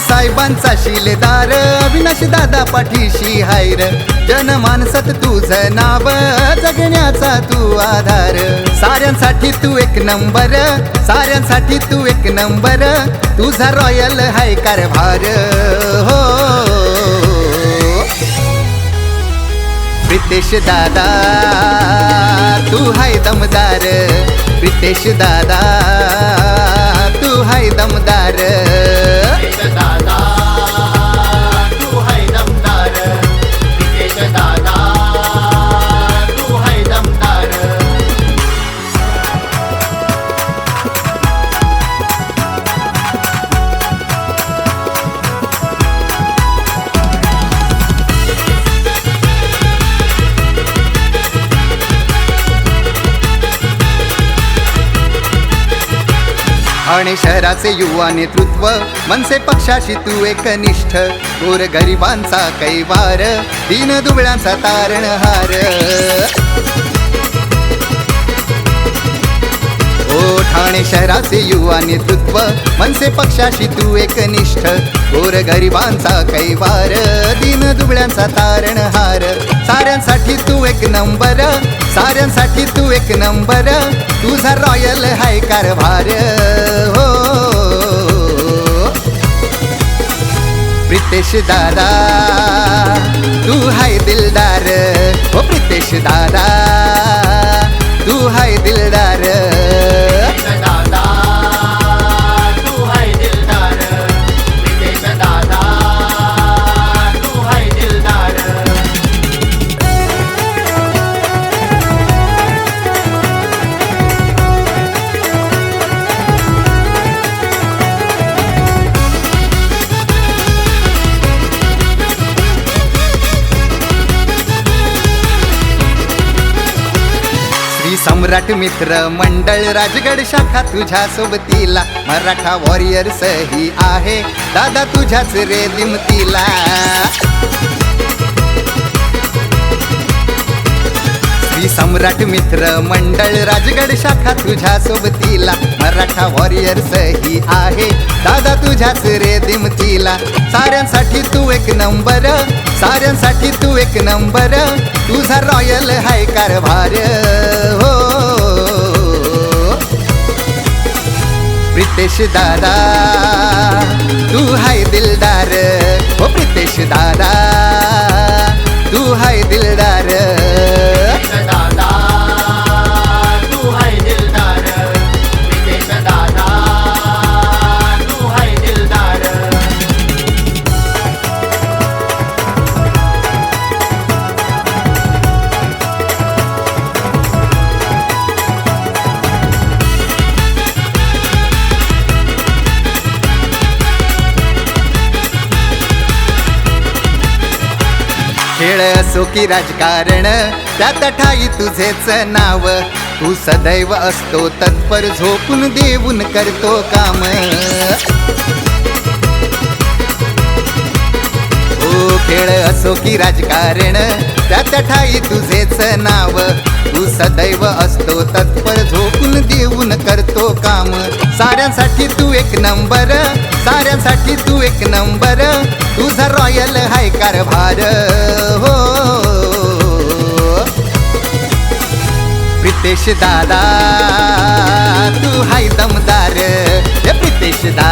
साहेबांचा शिलेदार. अविनाश दादा पाठीशी हायर जनमानसात तुझं नाव जगण्याचा तू आधार. साऱ्यांसाठी तू एक नंबर साऱ्यांसाठी तू एक नंबर. तुझा रॉयल हाय कारभार. हो. प्रितेश दादा तू हाय दमदार. प्रितेश दादा तू हाय दमदार. आणि शहराचे युवा नेतृत्व मनसे पक्षाशी तू एकनिष्ठ. गोर गरिबांचा कैवार दीन दुबळ्यांचा तारणहार. ठाणे शहराचे युवा नेतृत्व. मनसे पक्षाशी तू एकनिष्ठ. गोर गरिबांचा कैवार. दिन दुबळ्यांचा तारणहार. साऱ्यांसाठी तू एक नंबर. साऱ्यांसाठी तू एक नंबर. तुझा रॉयल हाय कारभार. हो. प्रितेश दादा तू हाय दिलदार. हो प्रितेश दादा. सम्राट मित्र मंडळ राजगड शाखा तुझ्या सोबतीला. मराठा वॉरियर्स ही आहे. दादा तुझ्याच रे दिमतीला. सम्राट मित्र मंडळ राजगड शाखा तुझ्या सोबतीला. मराठा वॉरियर्स ही आहे. दादा तुझ्याच रे दिमतीला. साऱ्यांसाठी तू एक नंबर. साऱ्यांसाठी तू एक नंबर. तुझा रॉयल हाय कारभार. हो. प्रितेश दादा तू हाय दिलदार हो प्रितेश दादा. हो, खेळ असो की राजकारण त्यात ठाई तुझेच नाव. तू सदैव असतो तत्पर झोपून देऊन करतो काम. ओ खेळ असो की राजकारण त्यात ठाई तुझेच नाव. तू सदैव असतो तत्पर झोपून देऊन करतो काम. साऱ्यांसाठी तू एक नंबर साऱ्यांसाठी तू एक नंबर. तुझा रॉयल हाय कारभार हो. प्रितेश दादा तू हाय दमदार. प्रितेश दादा.